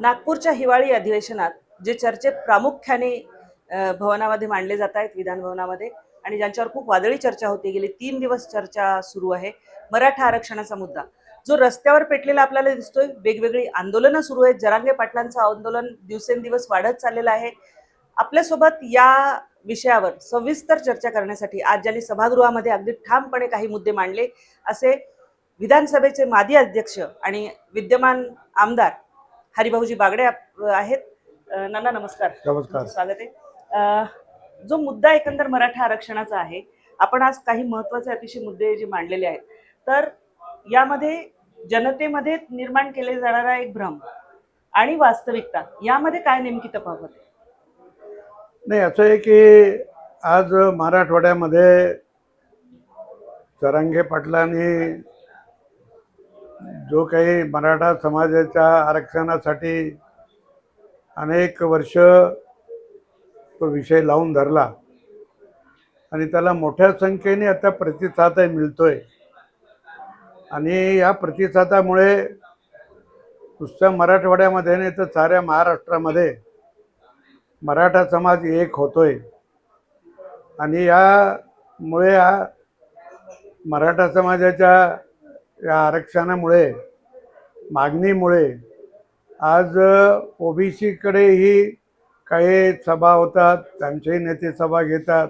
नागपूरच्या हिवाळी अधिवेशनात जे चर्चे प्रामुख्याने भवनामध्ये मांडले जात आहेत विधानभवनामध्ये आणि ज्यांच्यावर खूप वादळी चर्चा होती गेली तीन दिवस चर्चा सुरू आहे मराठा आरक्षणाचा मुद्दा. जो रस्त्यावर पेटलेला आपल्याला दिसतोय वेगवेगळी आंदोलनं सुरू आहेत जरांगे पाटलांचं आंदोलन दिवसेंदिवस वाढत चाललेलं आहे. आपल्यासोबत या विषयावर सविस्तर चर्चा करण्यासाठी आज ज्यांनी सभागृहामध्ये अगदी ठामपणे काही मुद्दे मांडले असे विधानसभेचे माजी अध्यक्ष आणि विद्यमान आमदार हरिभाऊजी बागडे आहेत. नाना नमस्कार. नमस्कार. स्वागत आहे. जो मुद्दा एकंदर मराठा आरक्षणाचा आहे आपण आज काही महत्त्वाचे अतिशय मुद्दे जे मांडलेले आहेत तर यामध्ये जनतेमध्ये निर्माण केले जाणारा एक भ्रम आणि वास्तविकता यामध्ये काय नेमकी तफावत नाही असं आहे की आज मराठवाड्यामध्ये चरांगे पाटलांनी जो काही मराठा समाजाच्या आरक्षणासाठी अनेक वर्ष तो विषय लावून धरला आणि त्याला मोठ्या संख्येने आता प्रतिसादही मिळतोय. आणि या प्रतिसादामुळे नुसत्या मराठवाड्यामध्ये नाही तर साऱ्या महाराष्ट्रामध्ये मराठा समाज एक होतोय. आणि यामुळे या मराठा समाजाच्या या आरक्षणामुळे मागणीमुळे आज ओबीसीकडेही काही सभा होतात त्यांचेही नेते सभा घेतात.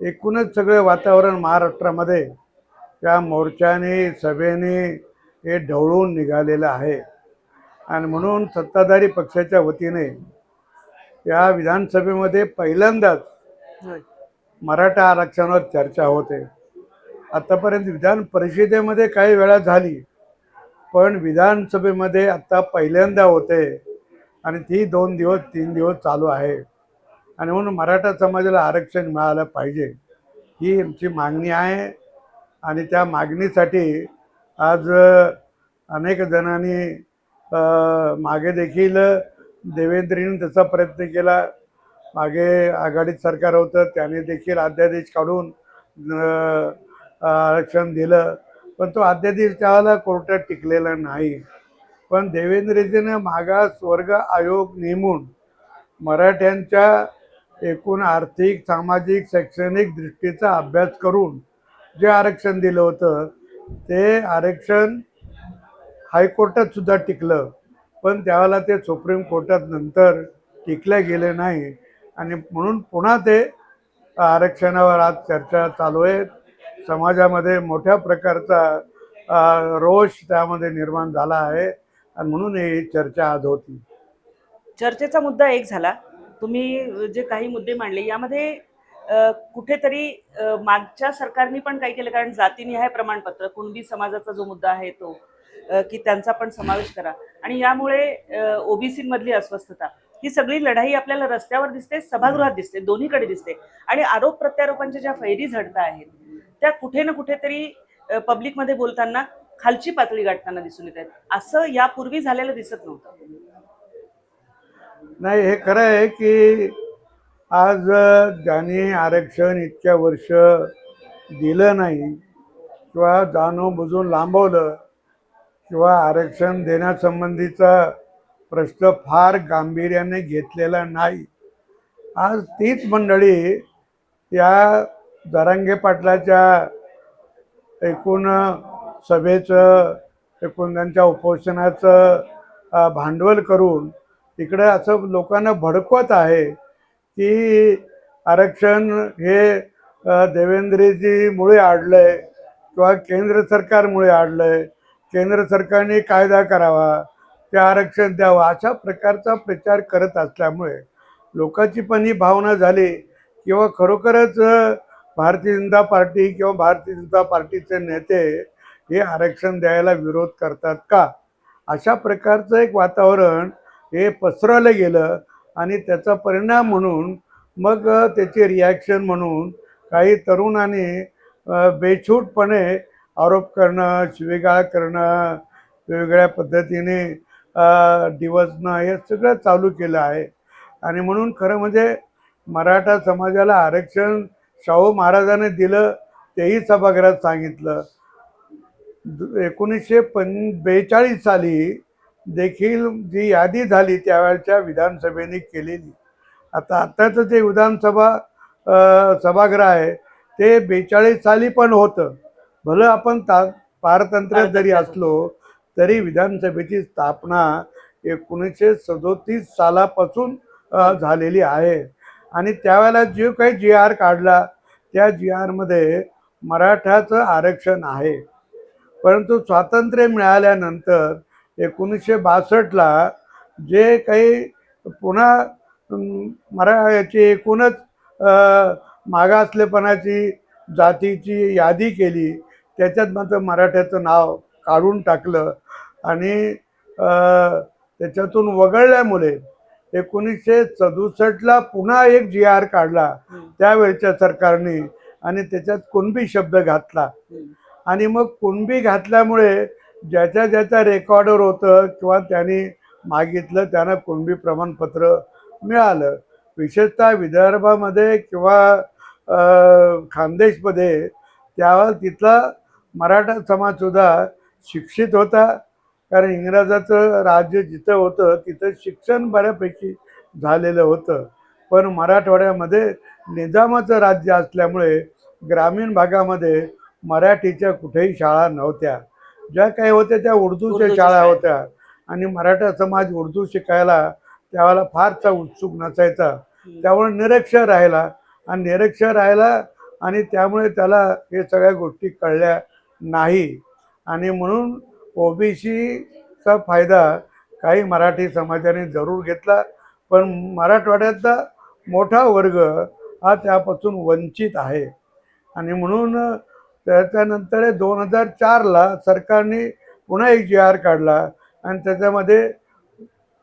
एकूणच सगळे वातावरण महाराष्ट्रामध्ये त्या मोर्चाने सभेने हे ढवळून निघालेलं आहे. आणि म्हणून सत्ताधारी पक्षाच्या वतीने या विधानसभेमध्ये पहिल्यांदाच. मराठा आरक्षणावर चर्चा होते. आतापर्यंत विधान परिषदेमध्ये काही वेळा झाली पण विधानसभेमध्ये आत्ता पहिल्यांदा होते. आणि ती दोन दिवस तीन दिवस चालू आहे. आणि म्हणून मराठा समाजाला आरक्षण मिळालं पाहिजे ही आमची मागणी आहे. आणि त्या मागणीसाठी आज अनेक जणांनी मागे देखील देवेंद्रीने त्याचा प्रयत्न केला. मागे आघाडीत सरकार होतं त्याने देखील अध्यादेश काढून आरक्षण दिलं. पण तो अध्यादेश त्याला कोर्टात टिकलेला नाही. पण देवेंद्रजीनं मागास वर्ग आयोग नेमून मराठ्यांच्या एकूण आर्थिक सामाजिक शैक्षणिक दृष्टीचा अभ्यास करून जे आरक्षण दिलं होतं ते आरक्षण हायकोर्टात सुद्धा टिकलं. पण त्यावेळेला ते सुप्रीम कोर्टात नंतर टिकले गेले नाही. आणि म्हणून पुन्हा ते आरक्षणावर आज चर्चा चालू आहे. समाजामध्ये मोठ्या प्रकारचा रोष त्यामध्ये निर्माण झाला आहे आणि म्हणून ही चर्चा आज होती. चर्चेचा मुद्दा एक झाला. तुम्ही जे काही मुद्दे मांडले यामध्ये कुठेतरी मागच्या सरकारने पण काही केलं? कारण जातीनिहाय प्रमाणपत्र. कुणबी समाजाचा जो मुद्दा आहे तो की त्यांचा पण समावेश करा. आणि यामुळे ओबीसीमधली अस्वस्थता. ही सगळी लढाई आपल्याला रस्त्यावर दिसते सभागृहात दिसते दोन्हीकडे दिसते. आणि आरोप प्रत्यारोपांच्या ज्या फैरी झडता आहेत त्या कुठे ना कुठेतरी पब्लिकमध्ये बोलताना खालची पातळी गाठताना दिसून येत आहेत. असं यापूर्वी झालेलं दिसत नव्हतं. नाही हे खरं आहे की आज ज्यांनी आरक्षण इतक्या वर्ष दिलं नाही किंवा जाणून बुजून लांबवलं किंवा आरक्षण देण्यासंबंधीचा प्रश्न फार गांभीर्याने घेतलेला नाही. आज तीच मंडळी या जरांगे पाटलाच्या एकूण सभेचं एकूण त्यांच्या उपोषणाचं भांडवल करून इकडं असं लोकांना भडकवत आहे की आरक्षण हे देवेंद्रजीमुळे आडलं आहे किंवा केंद्र सरकारमुळे आडलं आहे केंद्र सरकारने कायदा करावा ते आरक्षण द्यावं अशा प्रकारचा प्रचार करत असल्यामुळे लोकांची पण ही भावना झाली किंवा खरोखरच भारतीय जनता पार्टी किंवा भारतीय जनता पार्टीचे नेते हे आरक्षण द्यायला विरोध करतात का? अशा प्रकारचं एक वातावरण हे पसरवलं गेलं आणि त्याचा परिणाम म्हणून मग त्याचे त्याची रिॲक्शन म्हणून काही तरुणांनी बेछूटपणे आरोप करणं शिवेगाळ करणं वेगवेगळ्या पद्धतीने दिवसनं हे सगळं चालू केलं आहे. आणि म्हणून खरं म्हणजे मराठा समाजाला आरक्षण शाहू महाराजांनी दिलं तेही सभागृहात सांगितलं. एकोणीसशे पं बेचाळीस साली देखील जी यादी झाली त्यावेळच्या विधानसभेने केलेली. आता आत्ताचं जे विधानसभा सभागृह आहे ते बेचाळीस साली पण होतं. भलं आपण ता पारतंत्र्यात जरी असलो तरी विधानसभेची स्थापना एकोणीसशे सदोतीस सालापासून झालेली आहे. आणि त्यावेळेला जो काही जी आर काढला त्या जी आरमध्ये मराठाचं आरक्षण आहे. परंतु स्वातंत्र्य मिळाल्यानंतर एकोणीसशे बासष्टला जे काही पुन्हा मरा याची एकूणच मागासलेपणाची जातीची यादी केली त्याच्यात मात्र मराठ्याचं नाव काढून टाकलं आणि त्याच्यातून वगळल्यामुळे एकोणीसशे सदुसष्टला पुन्हा एक जी आर काढला. त्यावेळच्या सरकारने आणि त्याच्यात कुणबी शब्द घातला. आणि मग कुणबी घातल्यामुळे ज्याच्या ज्याच्या रेकॉर्डवर होतं किंवा त्यांनी मागितलं त्यांना कुणबी प्रमाणपत्र मिळालं. विशेषतः विदर्भामध्ये किंवा खानदेशमध्ये त्यावेळेला तिथला मराठा समाजसुद्धा शिक्षित होता. कारण इंग्रजाचं राज्य जिथं होतं तिथं शिक्षण बऱ्यापैकी झालेलं होतं. पण मराठवाड्यामध्ये निजामाचं राज्य असल्यामुळे ग्रामीण भागामध्ये मराठीच्या कुठेही शाळा नव्हत्या. ज्या काही होत्या त्या उर्दूच्या शाळा. होत्या. आणि मराठा समाज उर्दू शिकायला त्यावेळेला फारसा उत्सुक नसायचा. त्यामुळे निरक्षर राहिला. आणि निरक्षर राहिला आणि त्यामुळे त्याला हे सगळ्या गोष्टी कळल्या नाही. आणि म्हणून ओबीसीचा फायदा काही मराठी समाजाने जरूर घेतला पण मराठवाड्यातला मोठा वर्ग हा त्यापासून वंचित आहे. आणि म्हणून त्याच्यानंतर दोन हजार चारला सरकारने पुन्हा एक जी आर काढला आणि त्याच्यामध्ये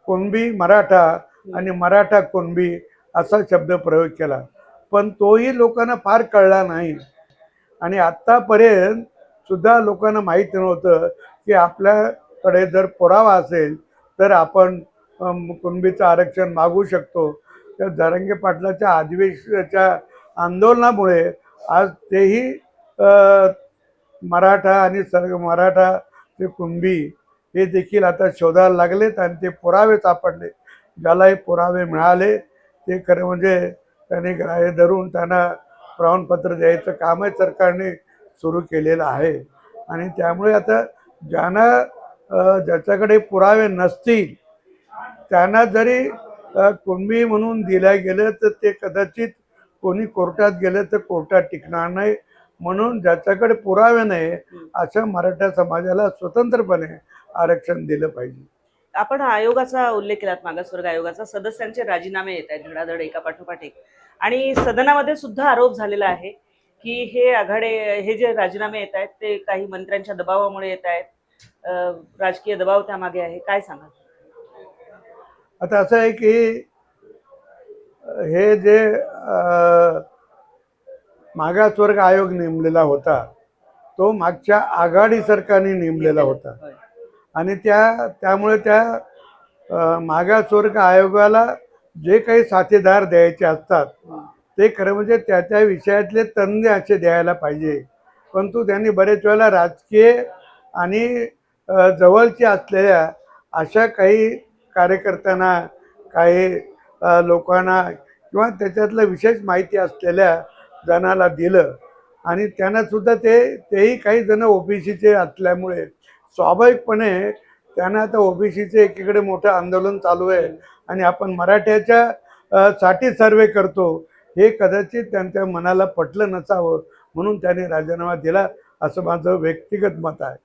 कुणबी मराठा आणि मराठा कुणबी असा शब्द प्रयोग केला. पण तोही लोकांना फार कळला नाही. आणि आत्तापर्यंत सुद्धा लोकांना माहीत नव्हतं की आपल्याकडे जर पुरावा असेल तर आपण कुणबीचं आरक्षण मागू शकतो. त्या धरंगे पाटलाच्या अधिवेशनाच्या आंदोलनामुळे आज तेही मराठा आणि सर्ग मराठा ते कुणबी हे देखील आता शोधायला लागलेत आणि ते पुरावे सापडले. ज्याला हे पुरावे मिळाले ते खरं म्हणजे त्यांनी ग्राह्य धरून त्यांना प्रमाणपत्र द्यायचं कामही सरकारने सुरू केलेलं आहे. आणि त्यामुळे आता ज्यांना ज्याच्याकडे पुरावे नसतील त्यांना जरी कुणबी म्हणून दिल्या गेलं तर ते कदाचित कोणी कोर्टात गेलं तर कोर्टात टिकणार नाही. म्हणून ज्याच्याकडे पुरावे नाही अशा मराठा समाजाला स्वतंत्रपणे आरक्षण दिलं पाहिजे. आपण आयोगाचा उल्लेख केलात मागासवर्ग आयोगाचा. सदस्यांचे राजीनामे येत आहेत धडाधड एका पाठोपाठ एक. आणि सदनामध्ये सुद्धा आरोप झालेला आहे. की हे आघाडे हे जे राजीनामे येत आहेत ते काही मंत्र्यांच्या दबावामुळे येत आहेत. राजकीय दबाव त्यामागे आहे. काय सांगाल? आता असं आहे की हे जे मागासवर्ग आयोग नेमलेला होता तो मागच्या आघाडी सरकारने नेमलेला होता. आणि त्या त्यामुळे त्या मागासवर्ग आयोगाला जे काही साथीदार द्यायचे असतात ते खरं म्हणजे त्या त्या विषयातले तज्ज्ञ असे द्यायला पाहिजे. परंतु त्यांनी बरेच वेळेला राजकीय आणि जवळचे असलेल्या अशा काही कार्यकर्त्यांना काही लोकांना किंवा त्याच्यातलं विशेष माहिती असलेल्या जणाला दिलं. आणि त्यांनासुद्धा ते तेही काही जण ओबीसीचे असल्यामुळे स्वाभाविकपणे त्यांना आता ओबीसीचे एकीकडे मोठं आंदोलन चालू आहे. आणि आपण मराठ्याच्या साठी सर्वे करतो. हे कदाचित त्यांच्या मनाला पटलं नसावं म्हणून त्यांनी राजीनामा दिला असं माझं व्यक्तिगत मत आहे.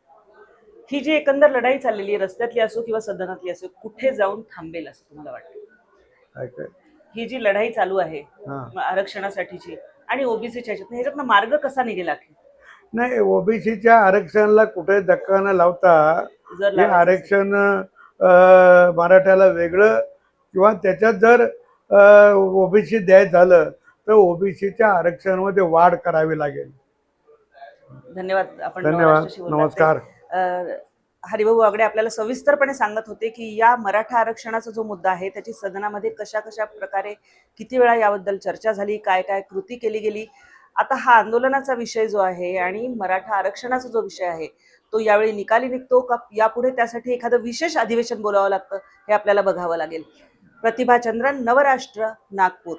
ही जी एकंदर लढाई चाललेली आहे रस्त्यातली असो किंवा सदनातली असो कुठे जाऊन थांबेल असं तुम्हाला वाटतं? ही जी लढाई चालू आहे आरक्षणासाठीची आणि ओबीसीच्या ह्याच्यात ह्याच्यातनं मार्ग कसा निघेल नाही ओबीसीच्या आरक्षणाला कुठे धक्का न लावता जर आरक्षण मराठ्याला वेगळं किंवा त्याच्यात जर ओबीसी द्यायचं झालं तर ओबीसीच्या आरक्षणामध्ये वाढ करावी लागेल. धन्यवाद आपण धन्यवाद. नमस्कार. हरिभाऊ आगडे आपल्याला सविस्तरपणे सांगत होते की या मराठा आरक्षणाचा जो मुद्दा आहे त्याची सदनामध्ये कशा कशा प्रकारे किती वेळा याबद्दल चर्चा झाली काय काय कृती केली गेली? आता हा आंदोलनाचा विषय जो आहे आणि मराठा आरक्षणाचा जो विषय आहे तो यावेळी निकाली निघतो का? यापुढे त्यासाठी एखादं विशेष अधिवेशन बोलावं लागतं हे आपल्याला बघावं लागेल. प्रतिभा चंद्रन नवराष्ट्र नागपूर.